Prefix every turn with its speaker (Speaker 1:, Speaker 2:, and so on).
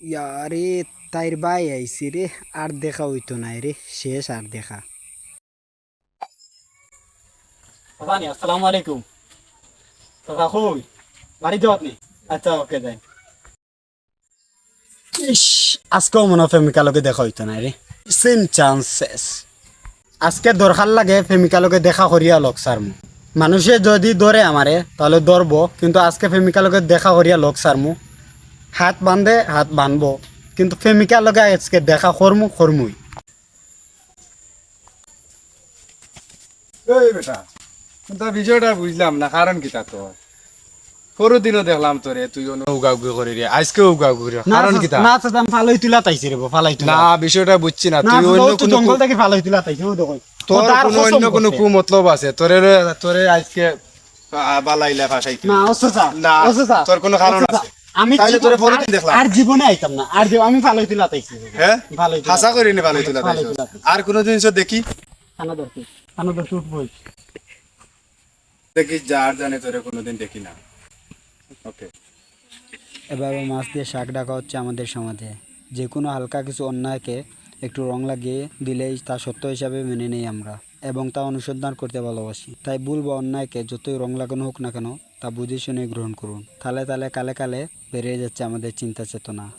Speaker 1: ইয়ারে, তাইর বাই আইছি রে, আর দেখা হইতো নাই রে, শেষ আর দেখা।
Speaker 2: আলাইকুম। আচ্ছা
Speaker 1: আজকেও দেখা আজকে লাগে দেখা মানুষে যদি ধরে আমারে, তাহলে ধরবো, কিন্তু আজকে প্রেমিকালোকে দেখা করিয়া লক সারমু হাত বান্ধে হাত বানবো। কিন্তু প্রেমিকার লগে আজকে দেখা করমু করমুই।
Speaker 3: এই বেটা তা বিষয়টা বুঝলাম না কারণ কি তা তোর দিনও দেখলাম তোরে তুই উগা উগি করি রে আজকে উগা উগি করি কারণ কি তা
Speaker 1: না চাচাম ফালাই তুলা তাইছি রে ফালাই তুলা।
Speaker 3: না বিষয়টা বুঝছি না। তুই অন্য কোনো
Speaker 1: জঙ্গল থেকে ফালাই তুলা তাইছি ও দেখো
Speaker 3: তোর কোনো অন্য কোনো কু মতলব আছে। তোরে তোরে আজকে বালাইলা ফাঁসাইতে
Speaker 1: না চাচা
Speaker 3: না,
Speaker 1: চাচা,
Speaker 3: তোর কোনো কারণ আছে।
Speaker 1: আমি
Speaker 3: তাইলে তোরে পরের
Speaker 1: আর-
Speaker 3: দেখলাম।
Speaker 1: আর জীবনে আইতাম না। আর আমি ফালাই তুলা
Speaker 3: হ্যাঁ?
Speaker 1: ভালোই
Speaker 3: হাসা করি নি ভালোই তুলা
Speaker 1: ভালোই
Speaker 3: তাইছো।
Speaker 1: তুলা।
Speaker 3: আর কোনো জিনিস দেখি?
Speaker 1: আনা দরকার আনা দরকার উঠবই।
Speaker 3: দেখি যার জানে তোরে কোনোদিন দেখি না। ওকে
Speaker 1: মাছ দিয়ে শাক ডাকা হচ্ছে আমাদের সমাজে। যে কোনো হালকা কিছু অন্যায়কে একটু রং লাগিয়ে দিলেই তা সত্য হিসাবে মেনে নেই আমরা। এবং তা অনুসন্ধান করতে ভালোবাসি। তাই ভুল বা অন্যায়কে যতই রং লাগানো হোক না কেন, তা বুঝে শুনে গ্রহণ করুন। তালে তালে কালে কালে বেড়ে যাচ্ছে আমাদের চিন্তা চেতনা।